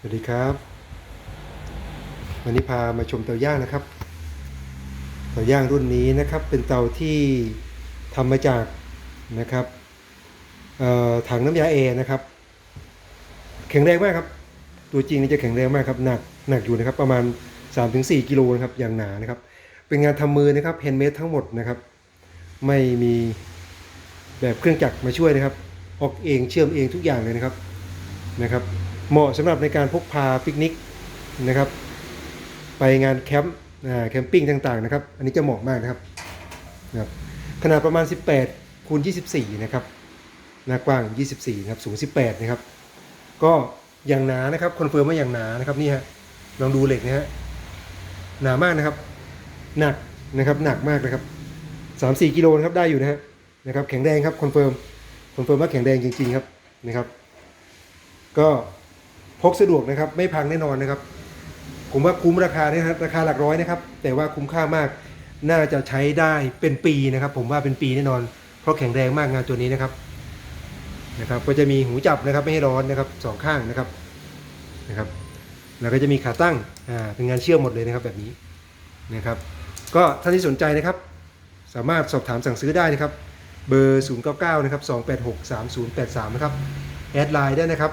สวัสดีครับ วันนี้พามาชมเตาย่างนะครับ เตาย่างรุ่นนี้นะครับเป็นเตาที่ทำมาจากนะครับถังน้ำยาเอนะครับ แข็งแรงมากครับ ตัวจริงนี่จะแข็งแรงมากครับหนักหนักอยู่นะครับ ประมาณ 3-4กิโลนะครับอย่างหนานะครับ เป็นงานทำมือนะครับแฮนด์เมดทั้งหมดนะครับ ไม่มีแบบเครื่องจักรมาช่วยนะครับ ออกเองเชื่อมเองทุกอย่างเลยนะครับนะครับ เหมาะสำหรับในการพกพาปิกนิกนะครับ ไปงานแคมป์แคมปิ้งต่างๆนะครับ อันนี้จะเหมาะมากนะครับนะครับขนาดประมาณ 18คูณ24 นะครับหน้ากว้าง 24 นะครับ สูง 18 นะครับ ก็อย่างหนานะครับคอนเฟิร์มว่าอย่างหนานะครับนี่ฮะลองดูเหล็กนะฮะหนามากนะครับ หนักนะครับหนักมากนะครับ 3-4 กิโลนะครับได้อยู่นะฮะนะครับ แข็งแรงครับคอนเฟิร์มคอนเฟิร์มว่าแข็งแรงจริงๆครับนะครับ ก็ พกสะดวกนะครับ ไม่พังแน่นอนนะครับ ผมว่าคุ้มราคาเนะครับราคาหลักร้อยนะครับ แต่ว่าคุ้มค่ามากน่าจะใช้ได้เป็นปีนะครับ ผมว่าเป็นปีแน่นอน เพราะแข็งแรงมากงานตัวนี้นะครับนะครับก็จะมีหูจับนะครับไม่ให้ร้อนนะครับสองข้างนะครับนะครับแล้วก็จะมีขาตั้งอ่าเป็นงานเชื่อมหมดเลยนะครับแบบนี้นะครับ ก็ท่านที่สนใจนะครับ สามารถสอบถามสั่งซื้อได้นะครับ เบอร์ 099 นะครับ 286 3083 นะครับ แอดไลน์ได้นะครับ